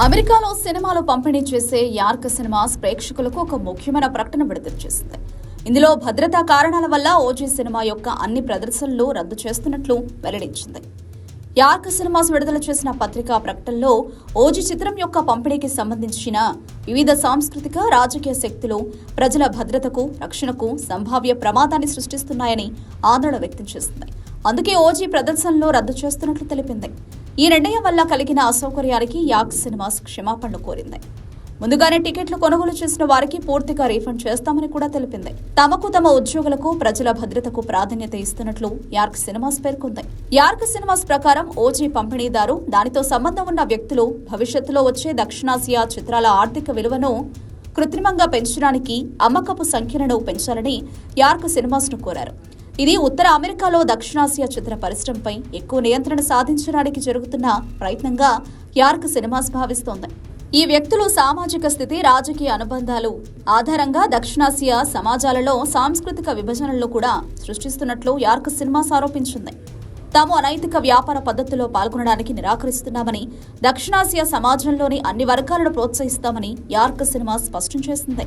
అమెరికాలో సినిమాలు పంపిణీ చేసే యార్క్ సినిమాస్ ప్రేక్షకులకు ఒక ముఖ్యమైన ప్రకటన విడుదల చేసింది. ఇందులో భద్రతా కారణాల వల్ల ఓజీ సినిమా యొక్క అన్ని ప్రదర్శనలు రద్దు చేస్తున్నట్లు వెల్లడించింది. యార్క్ సినిమాస్ విడుదల చేసిన పత్రికా ప్రకటనలో ఓజీ చిత్రం యొక్క పంపిణీకి సంబంధించిన వివిధ సాంస్కృతిక రాజకీయ శక్తులు ప్రజల భద్రతకు రక్షణకు సంభావ్య ప్రమాదాన్ని సృష్టిస్తున్నాయని ఆందోళన వ్యక్తం చేసింది. అందుకే ఓజీ ప్రదర్శనలో రద్దు చేస్తున్నట్లు తెలిపింది. ఈ నిర్ణయం వల్ల కలిగిన అసౌకర్యానికి యాక్ సినిమాస్ క్షమాపణలు కోరింది. ముందుగానే టికెట్లు కొనుగోలు చేసిన వారికి పూర్తిగా రీఫండ్ చేస్తామని కూడా తెలిపింది. తమకు తమ ఉద్యోగులకు ప్రజల భద్రతకు ప్రాధాన్యత ఇస్తున్నట్లు యార్క్ సినిమాస్ పేర్కొంది. యార్క్ సినిమాస్ ప్రకారం ఓజీ పంపిణీదారు దానితో సంబంధం ఉన్న వ్యక్తులు భవిష్యత్తులో వచ్చే దక్షిణాసియా చిత్రాల ఆర్థిక విలువను కృత్రిమంగా పెంచడానికి అమ్మకపు సంఖ్యలను పెంచాలని యార్క్ సినిమాస్ను కోరారు. ఇది ఉత్తర అమెరికాలో దక్షిణాసియా చిత్ర పరిశ్రమపై ఎక్కువ నియంత్రణ సాధించడానికి జరుగుతున్న ప్రయత్నంగా యార్క్ సినిమాస్ భావిస్తోంది. ఈ వ్యక్తులు సామాజిక స్థితి రాజకీయ అనుబంధాలు ఆధారంగా దక్షిణాసియా సమాజాలలో సాంస్కృతిక విభజనలు కూడా సృష్టిస్తున్నట్లు యార్క్ సినిమాస్ ఆరోపించింది. తాము అనైతిక వ్యాపార పద్ధతిలో పాల్గొనడానికి నిరాకరిస్తున్నామని దక్షిణాసియా సమాజంలోని అన్ని వర్గాలను ప్రోత్సహిస్తామని యార్క్ సినిమా స్పష్టం చేసింది.